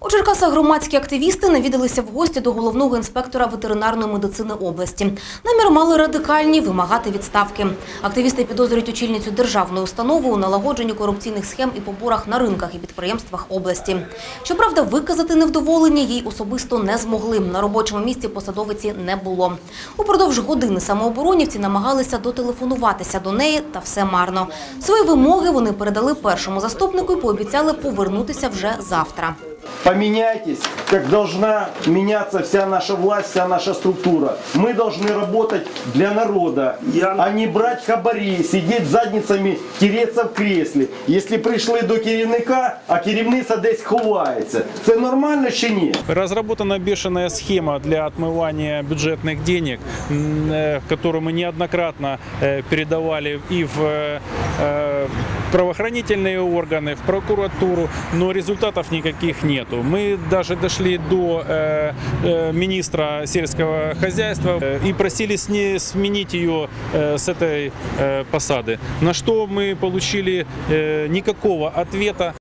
У Черкасах громадські активісти навідалися в гості до головного інспектора ветеринарної медицини області. Намір мали радикальні вимагати відставки. Активісти підозрюють очільницю державної установи у налагодженні корупційних схем і поборах на ринках і підприємствах області. Щоправда, виказати невдоволення їй особисто не змогли. На робочому місці посадовиці не було. Упродовж години самооборонівці намагалися дотелефонуватися до неї, та все марно. Свої вимоги вони передали першому заступнику і пообіцяли повернутися вже завтра. Поменяйтесь, как должна меняться вся наша власть, вся наша структура. Мы должны работать для народа, Я- а не брать хабарі, сидеть задницями, тереться в креслі. Якщо прийшли до керівника, а керівниця десь ховається. Це нормально чи ні? Разработана бешеная схема для отмывания бюджетных денег, м, э, которую мы неоднократно э, передавали и в э, э, правоохранительные органы, в прокуратуру, но результатов никаких нету. Мы даже дошли до э, э, министра сельского хозяйства э, и просили сне- сменить ее э, с этой э, посады. На что мы получили э, никакого ответа.